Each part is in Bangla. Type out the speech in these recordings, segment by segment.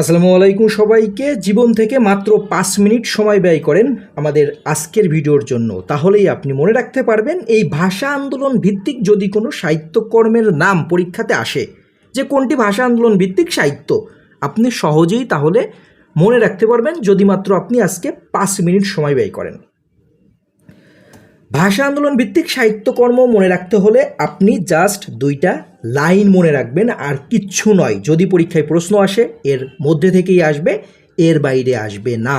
আসসালামু আলাইকুম সবাইকে। জীবন থেকে মাত্র পাঁচ মিনিট সময় ব্যয় করেন আমাদের আজকের ভিডিওর জন্য। তাহলেই আপনি মনে রাখতে পারবেন, এই ভাষা আন্দোলন ভিত্তিক যদি কোনো সাহিত্যকর্মের নাম পরীক্ষাতে আসে, যে কোনটি ভাষা আন্দোলন ভিত্তিক সাহিত্য, আপনি সহজেই তাহলে মনে রাখতে পারবেন, যদি মাত্র আপনি আজকে পাঁচ মিনিট সময় ব্যয় করেন। ভাষা আন্দোলন ভিত্তিক সাহিত্যকর্ম মনে রাখতে হলে আপনি জাস্ট দুইটা লাইন মনে রাখবেন, আর কিচ্ছু নয়। যদি পরীক্ষায় প্রশ্ন আসে, এর মধ্যে থেকেই আসবে, এর বাইরে আসবে না।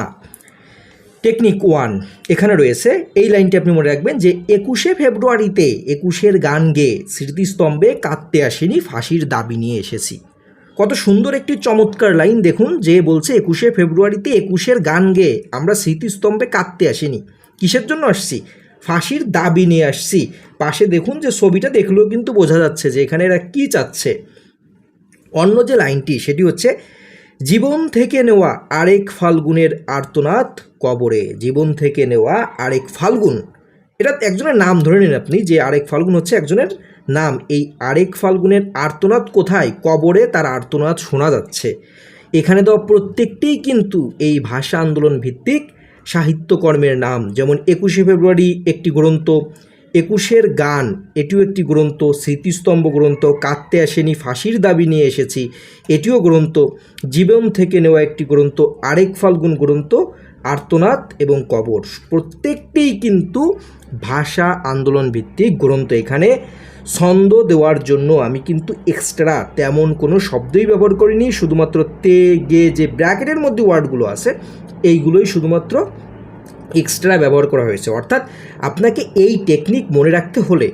টেকনিক ওয়ান এখানে রয়েছে, এই লাইনটি আপনি মনে রাখবেন যে একুশে ফেব্রুয়ারিতে একুশের গান গেয়ে স্মৃতিস্তম্ভে কাঁদতে আসেনি, ফাঁসির দাবি নিয়ে এসেছি। কত সুন্দর একটি চমৎকার লাইন দেখুন যে বলছে একুশে ফেব্রুয়ারিতে একুশের গান গেয়ে আমরা স্মৃতিস্তম্ভে কাঁদতে আসিনি। কিসের জন্য আসছি? ফাঁসির দাবি নিয়ে আসছি। পাশে দেখুন যে ছবিটা দেখলেও কিন্তু বোঝা যাচ্ছে যে এখানে এরা কী চাচ্ছে। অন্য যে লাইনটি, সেটি হচ্ছে, জীবন থেকে নেওয়া আরেক ফাল্গুনের আর্তনাদ কবরে। জীবন থেকে নেওয়া আরেক ফাল্গুন। এটা একজনের নাম ধরে নিন আপনি, যে আরেক ফাল্গুন হচ্ছে একজনের নাম। এই আরেক ফাল্গুনের আর্তনাদ কোথায়? কবরে তার আর্তনাদ শোনা যাচ্ছে। এখানে দেওয়া প্রত্যেকটিই কিন্তু এই ভাষা আন্দোলন ভিত্তিক। সাহিত্যকর্মের নাম। যেমন একুশে ফেব্রুয়ারি একটি গ্রন্থ, একুশের গান, এটিও একটি গ্রন্থ, স্মৃতিস্তম্ভ গ্রন্থ, কাঁদতে আসেনি, ফাঁসির দাবি নিয়ে এসেছি, এটিও গ্রন্থ, জীবন থেকে নেওয়া একটি গ্রন্থ, আরেক ফাল্গুন গ্রন্থ, আর্তনাদ এবং কবর। প্রত্যেকটিই কিন্তু ভাষা আন্দোলন ভিত্তিক গ্রন্থ এখানে। ছন্দ দেওয়ার জন্য আমি কিন্তু এক্সট্রা তেমন কোনো শব্দই ব্যবহার করিনি, শুধুমাত্র তে, গে, যে ব্র্যাকেটের মধ্যে ওয়ার্ডগুলো আছে, এইগুলোই শুধুমাত্র এক্সট্রা ব্যবহার করা হয়েছে। অর্থাৎ আপনাকে এই টেকনিক মনে রাখতে হলে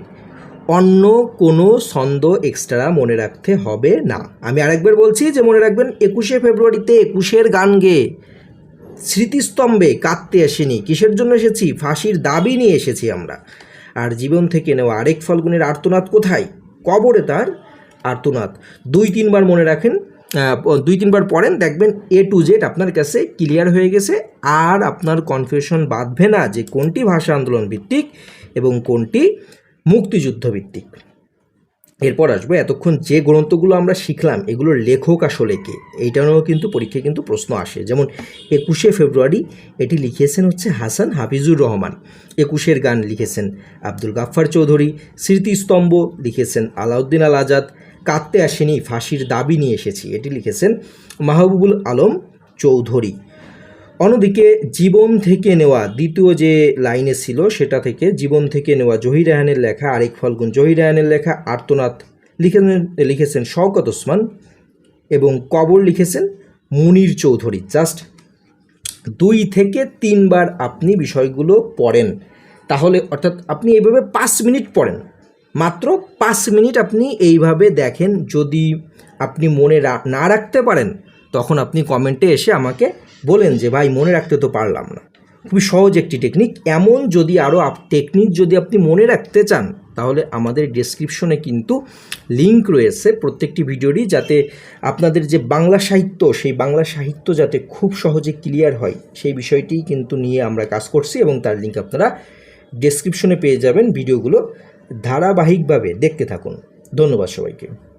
অন্য কোনো ছন্দ এক্সট্রা মনে রাখতে হবে না। আমি আরেকবার বলছি যে মনে রাখবেন, একুশে ফেব্রুয়ারিতে একুশের গান গেয়ে স্মৃতিস্তম্ভে কাঁদতে আসেনি, কিসের জন্য এসেছি? ফাঁসির দাবি নিয়ে এসেছি আমরা। আর জীবন থেকে নেওয়া আরেক ফাল্গুনের আর্তনাদ কোথায়? কবরে তার আর্তনাদ। দুই তিনবার মনে রাখেন দুই তিনবার পড়েন, দেখবেন এ টু জেড আপনার কাছে ক্লিয়ার হয়ে গেছে, আর আপনার কনফিউশন বাঁধবে না যে কোনটি ভাষা আন্দোলন ভিত্তিক এবং কোনটি মুক্তিযুদ্ধ ভিত্তিক এরপর আসব, এতক্ষণ যে গ্রন্থগুলো আমরা শিখলাম, এগুলোর লেখক আসলে কে? এইটারও কিন্তু পরীক্ষায় কিন্তু প্রশ্ন আসে। যেমন একুশে ফেব্রুয়ারি এটি লিখেছেন হচ্ছে হাসান হাফিজুর রহমান। একুশের গান লিখেছেন আব্দুল গাফফার চৌধুরী। স্মৃতিস্তম্ভ লিখেছেন আলাউদ্দিন আল আজাদ। কাঁদতে আসেনি, ফাঁসির দাবি নিয়ে এসেছি। এটি লিখেছেন মাহবুবুল আলম চৌধুরী। অন্যদিকে জীবন থেকে নেওয়া দ্বিতীয় যে লাইনে ছিল সেটা থেকে জীবন থেকে নেওয়া জহির রায়হানের লেখা আরেক ফাল্গুন জহির রায়হানের লেখা আর্তনাথ লিখেছেন লিখেছেন শওকত ওসমান এবং কবর লিখেছেন মুনির চৌধুরী। জাস্ট দুই থেকে তিনবার আপনি বিষয়গুলো পড়েন। তাহলে অর্থাৎ আপনি এইভাবে পাঁচ মিনিট পড়েন। মাত্র পাঁচ মিনিট আপনি এইভাবে দেখেন, যদি আপনি মনে না রাখতে পারেন তখন আপনি কমেন্টে এসে আমাকে বলেন যে, ভাই, মনে রাখতে তো পারলাম না। খুবই সহজ একটি টেকনিক। এমন যদি আরও টেকনিক যদি আপনি মনে রাখতে চান, তাহলে আমাদের ডেসক্রিপশনে কিন্তু লিংক রয়েছে প্রত্যেকটি ভিডিওরই, যাতে আপনাদের যে বাংলা সাহিত্য, সেই বাংলা সাহিত্য যাতে খুব সহজে ক্লিয়ার হয়, সেই বিষয়টি কিন্তু নিয়ে আমরা কাজ করছি এবং তার লিঙ্ক আপনারা ডেসক্রিপশনে পেয়ে যাবেন। ভিডিওগুলো ধারাবাহিকভাবে দেখতে থাকুন। ধন্যবাদ সবাইকে।